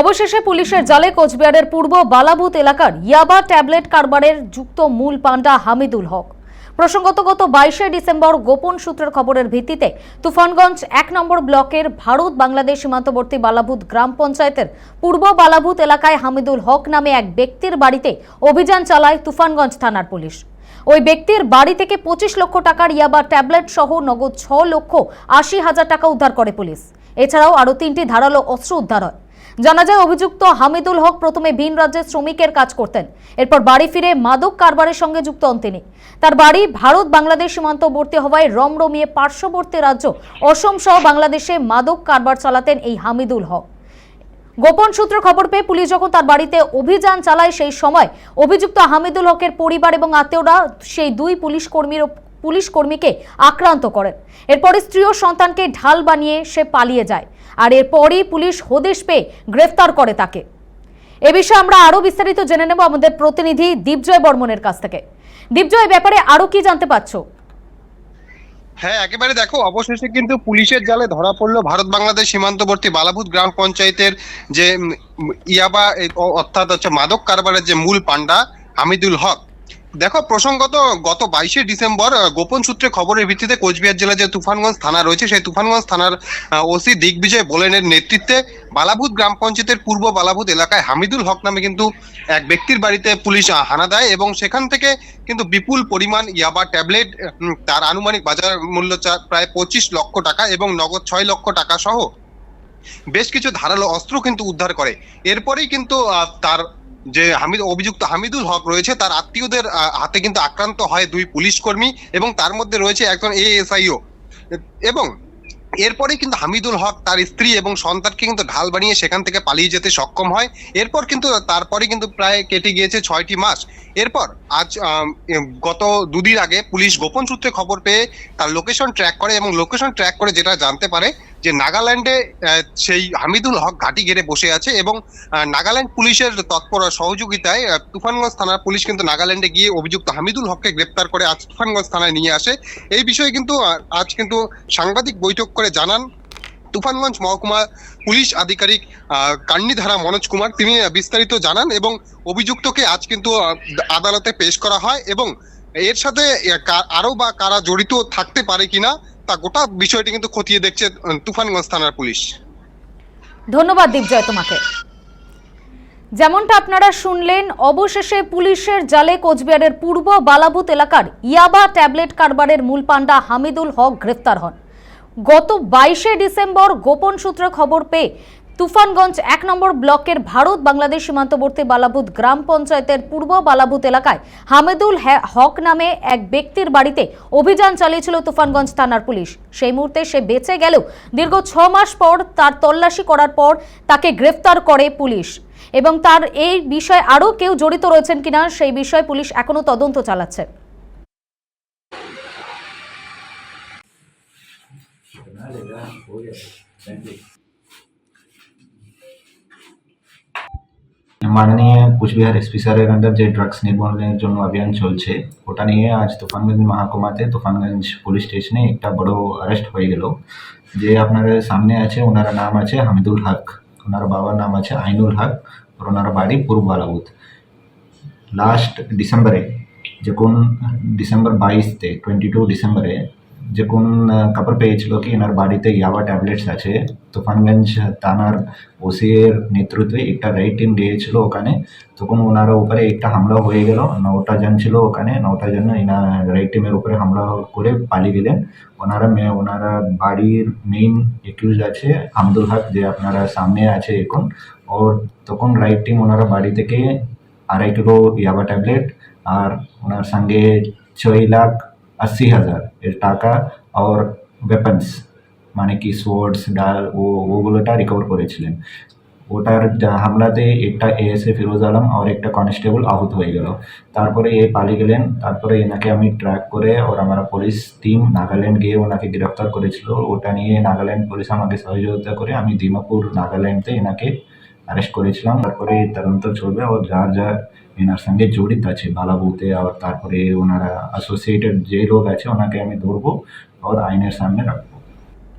অবশেষে পুলিশের জালে কোচবিহারের পূর্ব বালাবুত এলাকার ইয়াবা ট্যাবলেট কারবারের যুক্ত মূল পান্ডা হামিদুল হক। প্রসঙ্গত গত বাইশে ডিসেম্বর গোপন সূত্রের খবরের ভিত্তিতে তুফানগঞ্জ এক নম্বর ব্লকের ভারত বাংলাদেশ সীমান্তবর্তী বালাভূত গ্রাম পঞ্চায়েতের পূর্ব বালাভূত এলাকায় হামিদুল হক নামে এক ব্যক্তির বাড়িতে অভিযান চালায় তুফানগঞ্জ থানার পুলিশ। ওই ব্যক্তির বাড়ি থেকে পঁচিশ লক্ষ টাকার ইয়াবা ট্যাবলেট সহ নগদ ছ লক্ষ আশি হাজার টাকা উদ্ধার করে পুলিশ। এছাড়াও আরও তিনটি ধারালো অস্ত্র উদ্ধার হয়। জানা যায় অভিযুক্ত হামিদুল হক প্রথমে ভিন রাজ্যে শ্রমিকের কাজ করতেন। এরপর বাড়ি ফিরে মাদক কারবারের সঙ্গে যুক্ত হন তিনি। তার বাড়ি ভারত বাংলাদেশ সীমান্তবর্তী হওয়ায় রমরমিয়ে পার্শ্ববর্তী রাজ্য অসম সহ বাংলাদেশে মাদক কারবার চালাতেন এই হামিদুল হক। গোপন সূত্র খবর পেয়ে পুলিশ যখন তার বাড়িতে অভিযান চালায়, সেই সময় অভিযুক্ত হামিদুল হকের পরিবার এবং আত্মীয়রা সেই দুই পুলিশ কর্মীর পুলিশ কর্মীকে আক্রান্ত করেন। এরপরে স্ত্রী ও সন্তানকে ঢাল বানিয়ে সে পালিয়ে যায়। আর এরপরই পুলিশ হদেশ পেয়ে গ্রেফতার করে তাকে। এ বিষয়ে আমরা আরও বিস্তারিত জেনে নেব আমাদের প্রতিনিধি দীপজয় বর্মনের কাছ থেকে। দীপজয় ব্যাপারে আরও কি জানতে পারছ? হ্যাঁ একেবারে দেখো, অবশেষে কিন্তু পুলিশের জালে ধরা পড়ল ভারত বাংলাদেশ সীমান্তবর্তী বালাভূত গ্রাম পঞ্চায়েতের যে ইয়াবা অর্থাৎ হচ্ছে মাদক কারবারের যে মূল পান্ডা হামিদুল হক। দেখো, প্রসঙ্গত গত বাইশে ডিসেম্বর গোপন সূত্রে খবরের ভিত্তিতে কোচবিহার জেলার যে তুফানগঞ্জ থানা রয়েছে, সেই তুফানগঞ্জ থানার ওসি দিগ্বিজয় বোলেনের নেতৃত্বে বালাভূত গ্রাম পঞ্চায়েতের পূর্ব বালাভূত এলাকায় হামিদুল হক নামে কিন্তু এক ব্যক্তির বাড়িতে পুলিশ হানা দেয় এবং সেখান থেকে কিন্তু বিপুল পরিমাণ ইয়াবা ট্যাবলেট তার আনুমানিক বাজার মূল্য প্রায় পঁচিশ লক্ষ টাকা এবং নগদ ছয় লক্ষ টাকা সহ বেশ কিছু ধারালো অস্ত্র কিন্তু উদ্ধার করে। এরপরেই কিন্তু তার যে হামিদ, অভিযুক্ত হামিদুল হক রয়েছে, তার আত্মীয়দের হাতে কিন্তু আক্রান্ত হয় দুই পুলিশ কর্মী এবং তার মধ্যে রয়েছে একজন এএসআইও। এবং এরপরে কিন্তু হামিদুল হক তার স্ত্রী এবং সন্তানকে কিন্তু ঢাল বানিয়ে সেখান থেকে পালিয়ে যেতে সক্ষম হয়। এরপর কিন্তু তারপরে কিন্তু প্রায় কেটে গিয়েছে ছয়টি মাস। এরপর আজ গত দুদিন আগে পুলিশ গোপন সূত্রে খবর পেয়ে তার লোকেশন ট্র্যাক করে এবং লোকেশন ট্র্যাক করে যেটা জানতে পারে যে নাগাল্যান্ডে সেই হামিদুল হক ঘাঁটি ঘেরে বসে আছে এবং নাগাল্যান্ড পুলিশের তৎপর সহযোগিতায় তুফানগঞ্জ থানার পুলিশ কিন্তু নাগাল্যান্ডে গিয়ে অভিযুক্ত হামিদুল হককে গ্রেপ্তার করে আজ তুফানগঞ্জ থানায় নিয়ে আসে। এই বিষয়ে কিন্তু আজ কিন্তু সাংবাদিক বৈঠক করে জানান তুফানগঞ্জ মহকুমা পুলিশ আধিকারিক কান্নিধারা মনোজ কুমার। তিনি বিস্তারিত জানান এবং অভিযুক্তকে আজ কিন্তু আদালতে পেশ করা হয় এবং এর সাথে আহ, কা- আরও বা কারা জড়িত থাকতে পারে কিনা তা গোটা বিষয়টি কিন্তু খতিয়ে দেখছে তুফানগঞ্জ থানার পুলিশ। ধন্যবাদ দীপজয় তোমাকে। যেমনটা আপনারা শুনলেন, অবশেষে পুলিশের জালে কোচবিহারের পূর্ব বালাবুত এলাকার ইয়াবা ট্যাবলেট কারবারের মূল পান্ডা হামিদুল হক গ্রেফতার হন। গত বাইশে ডিসেম্বর গোপন সূত্রে খবর পেয়ে তুফানগঞ্জ এক নম্বর ব্লকের ভারত বাংলাদেশ সীমান্তবর্তী বালাভূত গ্রাম পঞ্চায়েতের পূর্ব বালাভূত এলাকায় হামিদুল হক নামে এক ব্যক্তির বাড়িতে অভিযান চালিয়েছিল তুফানগঞ্জ থানার পুলিশ। সেই মুহূর্তে সে বেঁচে গেলেও দীর্ঘ ছ মাস পর তার তল্লাশি করার পর তাকে গ্রেফতার করে পুলিশ। এবং তার এই বিষয়ে আরও কেউ জড়িত রয়েছেন কিনা সেই বিষয়ে পুলিশ এখনও তদন্ত চালাচ্ছে। মাননীয় কুচবিহার এসপি স্যারের আন্ডার যে ড্রাগস নির্মূলের জন্য অভিযান চলছে, ওটা নিয়ে আজ তুফানগঞ্জ মহাকুমাতে তুফানগঞ্জ পুলিশ স্টেশনে একটা বড় অ্যারেস্ট হয়ে গেল। যে আপনাদের সামনে আছে, ওনার নাম আছে হামিদুল হক, ওনার বাবার নাম আছে আইনুল হক, আর ওনার বাড়ি পূর্ব বালাউদ লাস্ট ডিসেম্বরে, যখন ডিসেম্বর বাইশতে টোয়েন্টি টু ডিসেম্বরে যখন কোন খবর পেয়েছিল কি, এনার বাড়িতে ইয়াবা ট্যাবলেটস আছে। তুফানগঞ্জ থানার ওসি এর নেতৃত্বে একটা রাইড টিম গিয়েছিল ওখানে। তখন ওনার উপরে একটা হামলা হয়ে গেল। নটা জন ছিল ওখানে, নটা জন এনা রাইড টিমের উপরে হামলা করে পালিয়ে গেলেন। ওনারা ওনারা বাড়ির মেইন একিউজ আছে, আব্দুল হক, যে আপনারা সামনে আছে এখন। ওর তখন রাইড টিম ওনারা বাড়ি থেকে আড়াই কিলো ইয়াবা ট্যাবলেট আর ওনার সঙ্গে ছয় লাখ আশি হাজার। এর টাকা আর ওয়েপন্স মানে কি সোর্ডস ডাল, ও, ওগুলোটা রিকভার করেছিলেন। ওটার হামলাতে একটা এএসএ ফিরোজ আলম আর একটা কনস্টেবল আহত হয়ে গেল। তারপরে এ পালিয়ে গেলেন। তারপরে এনাকে আমি ট্র্যাক করে ওর আমার পুলিশ টিম নাগাল্যান্ড গিয়ে ওনাকে গ্রেফতার করেছিল। ওটা নিয়ে নাগাল্যান্ড পুলিশ আমাকে সহযোগিতা করে আমি দিমাপুর নাগাল্যান্ডতে এনাকে অ্যারেস্ট করেছিলাম, তারপরে তদন্ত চলবে। আবার যার যা এনার সঙ্গে জড়িত আছে, বালাবুতে আবার তারপরে ওনারা অ্যাসোসিয়েটেড যে লোক আছে, ওনাকে আমি ধরবো। আবার আইনের সামনে রাখব।